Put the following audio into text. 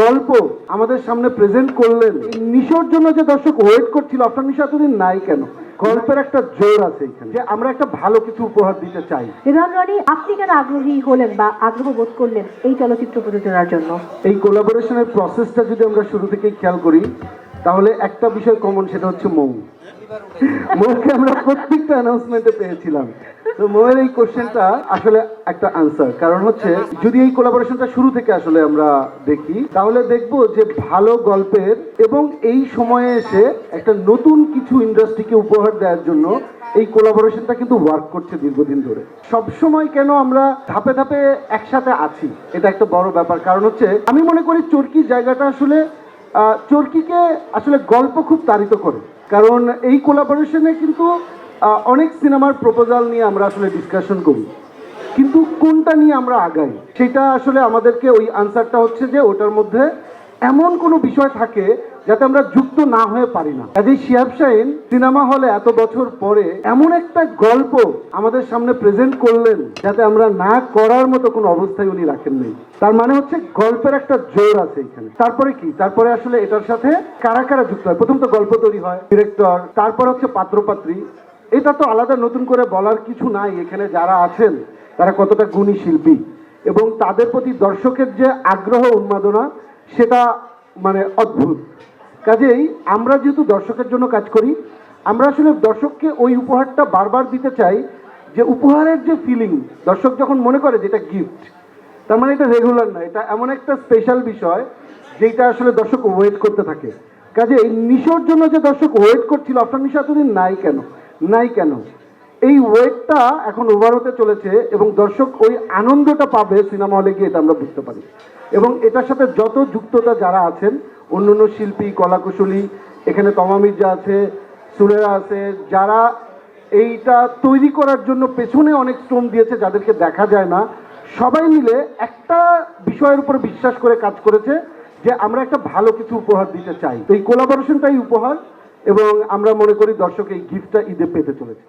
গল্প আমাদের সামনে প্রেজেন্ট করলেন। নিশোর জন্য যে দর্শক ওয়েট করছিল আপনার নিশা এতদিন নাই কেন? গল্পের একটা জোর আছে এখানে। যে আমরা একটা ভালো কিছু উপহার দিতে চাই। রিধান রনি আপনি কেন আগ্রহী হলেন বা আগ্রহ বোধ করলেন এই চলচ্চিত্র প্রযোজনার জন্য? এই কোলাবোরেশনের প্রসেসটা যদি আমরা শুরু থেকেই খেয়াল করি তাহলে একটা বিষয় কমন সেটা হচ্ছে মৌ। মৌকে আমরা প্রত্যেকটা অ্যানাউন্সমেন্টে পেয়েছিলাম। তো মৌয়ের এই কোশ্চেনটা আসলে একটা আনসার কারণ হচ্ছে, যদি এই কোলাবোরেশনটা শুরু থেকে আসলে আমরা দেখি, তাহলে দেখব যে ভালো গল্পের এবং এই সময়ে এসে একটা নতুন কিছু ইন্ডাস্ট্রিকে উপহার দেওয়ার জন্য এই কোলাবোরেশনটা কিন্তু ওয়ার্ক করছে দীর্ঘদিন ধরে। সবসময় কেন আমরা ধাপে ধাপে একসাথে আছি? এটা একটা বড় ব্যাপার। কারণ হচ্ছে, আমি মনে করি, চরকি জায়গাটা আসলে চরকিকে আসলে গল্প খুব তাড়িত করে। কারণ এই কোলাবোরেশনে কিন্তু অনেক সিনেমার প্রপোজাল নিয়ে আমরা আসলে ডিসকাশন করি। কিন্তু কোনটা নিয়ে আমরা আগাই, সেটা আসলে আমাদেরকে ওই আনসারটা হচ্ছে যে ওটার মধ্যে এমন কোনো বিষয় থাকে যাতে আমরা যুক্ত না হয়ে পারি না। কাজেই শিহাব শাহিন সিনেমা হলে এত বছর পরে এমন একটা গল্প আমাদের সামনে প্রেজেন্ট করলেন যাতে আমরা না করার মতো কোনো অবস্থায় উনি রাখেন নেই। তার মানে হচ্ছে গল্পের একটা জোর আছে এখানে। তারপরে কি? তারপরে আসলে এটার সাথে কারা কারা যুক্ত হয়? প্রথম তো গল্প তৈরি হয় ডিরেক্টর তারপর হচ্ছে পাত্রপাত্রী। এটা তো আলাদা নতুন করে বলার কিছু নাই এখানে যারা আছেন, তারা কতটা গুণী শিল্পী। এবং তাদের প্রতি দর্শকের যে আগ্রহ, উন্মাদনা সেটা মানে অদ্ভুত। কাজেই আমরা যেহেতু দর্শকের জন্য কাজ করি, আমরা আসলে দর্শককে ওই উপহারটা বারবার দিতে চাই যে উপহারের যে ফিলিং দর্শক যখন মনে করে যে এটা গিফট তার মানে এটা রেগুলার না, এটা এমন একটা স্পেশাল বিষয় যেটা আসলে দর্শক ওয়েট করতে থাকে। কাজে এই নিশোর জন্য যে দর্শক ওয়েট করছিল, আপনার নিশা এতদিন নাই কেন? নাই কেন? এই ওয়েটটা এখন ওভার হতে চলেছে এবং দর্শক ওই আনন্দটা পাবে সিনেমা হলে গিয়ে, এটা আমরা বুঝতে পারি। এবং এটার সাথে যত যুক্ততা যারা আছেন, অন্য অন্য শিল্পী, কলাকুশলী, এখানে তমা মির্জা আছে, সুরেরা আছে, যারা এইটা তৈরি করার জন্য পেছনে অনেক শ্রম দিয়েছে, যাদেরকে দেখা যায় না, সবাই মিলে একটা বিষয়ের উপর বিশ্বাস করে কাজ করেছে যে আমরা একটা ভালো কিছু উপহার দিতে চাই। তো এই কোলাবোরেশনটাই উপহার এবং আমরা মনে করি দর্শক এই গিফটটা ঈদে পেতে চলেছে।